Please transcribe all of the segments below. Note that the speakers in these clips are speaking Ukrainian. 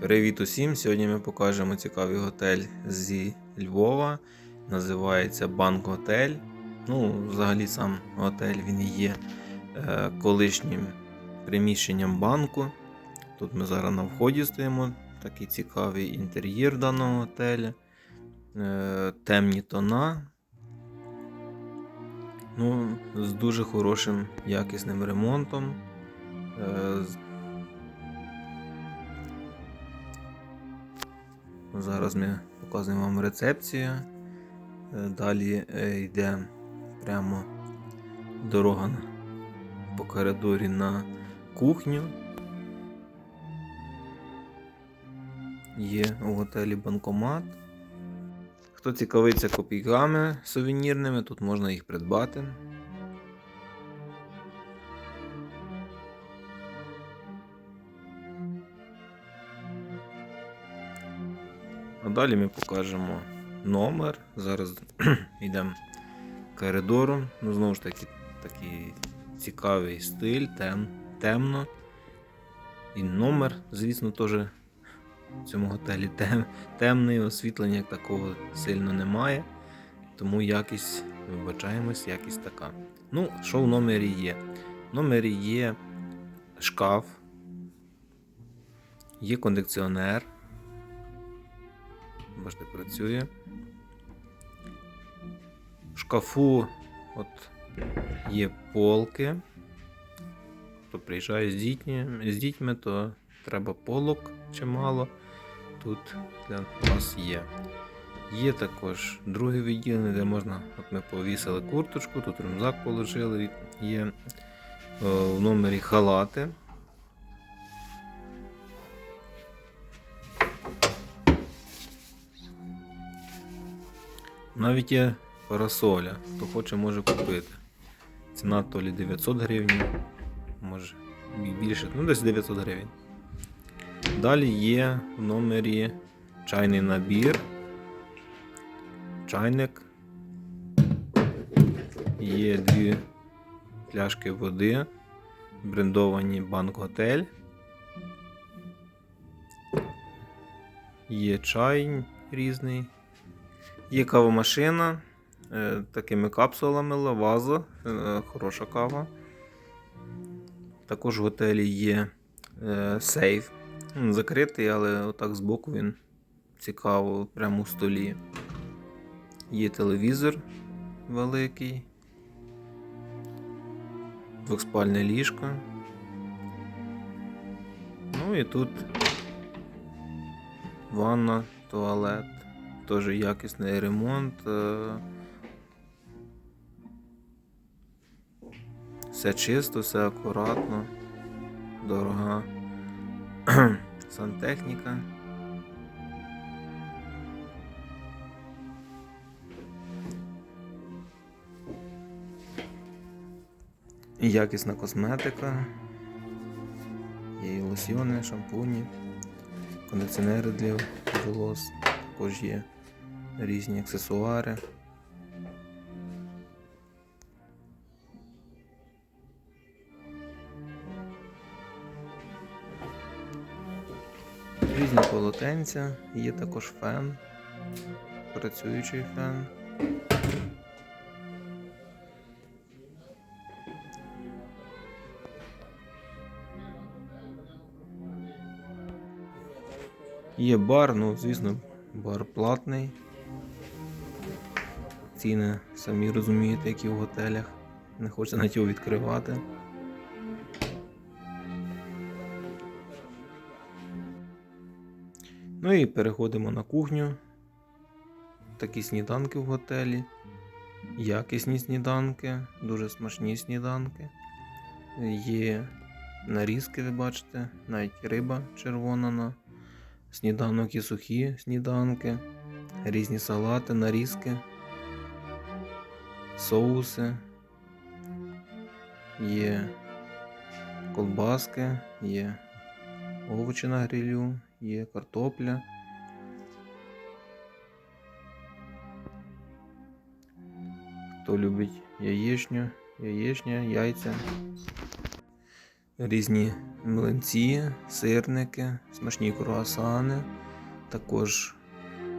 Привіт усім! Сьогодні ми покажемо цікавий готель зі Львова. Називається Банк Готель. Ну, взагалі сам готель він є е, колишнім приміщенням банку. Тут ми зараз на вході стоїмо. Такий цікавий інтер'єр даного готеля. Е, темні тона. Ну, з дуже хорошим якісним ремонтом. Е, Зараз ми показуємо вам рецепцію. Е, Далі е, йде прямо дорога по коридорі на кухню. Є у готелі банкомат. Хто цікавиться копійками сувенірними, тут можна їх придбати. А далі ми покажемо номер. Зараз йдемо коридором. Ну, знову ж таки, такий цікавий стиль, тем, темно. І номер, звісно, теж в цьому готелі тем, темний, освітлення як такого сильно немає. Тому якість, вибачаємось, якість така. Ну, що в номері є? В номері є шкаф, є кондиціонер. Бачите, працює. В шкафу от є полки. Хто приїжджає з дітьми, з дітьми, то треба полок чимало. Тут для вас є. Є також друге відділення, де можна, от ми повісили курточку, тут рюкзак положили. Є е, в номері халати. Навіть є парасоля. Хто хоче, може купити. Ціна то лі 900 гривень, може більше, ну десь 900 гривень. Далі є в номері чайний набір, чайник. Є дві пляшки води, брендовані банк готель. Є чай різний. Є кавомашина е, такими капсулами лаваза, е, хороша кава. Також в готелі є е, сейф. Він закритий, але отак збоку він цікаво, прямо у столі. Є телевізор великий, двохспальне ліжко. Ну і тут ванна, туалет. Теж якісний ремонт. е, Все чисто, все акуратно, дорога сантехніка. Якісна косметика. Є і лосьйони, шампуні, кондиціонери для волос, також є різні аксесуари. Різні полотенця, є також фен, працюючий фен. Є бар, ну, звісно, бар платний. Ціни самі розумієте, які в готелях. Не хочеться навіть його відкривати. Ну і переходимо на кухню. Такі сніданки в готелі. Якісні сніданки, дуже смачні сніданки. Є нарізки, ви бачите, навіть риба червона на сніданок і сухі сніданки, різні салати, нарізки, соуси. Є колбаски, є овочі на грилю, є картопля. Хто любить яєчню, яєчня, яйця. різні млинці, сирники, смачні круасани, також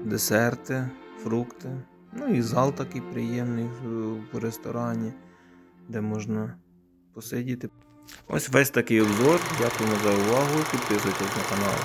десерти, фрукти. Ну і зал такий приємний в- ресторані, де можна посидіти. Ось весь такий обзор. Дякуємо за увагу. Підписуйтесь на канал.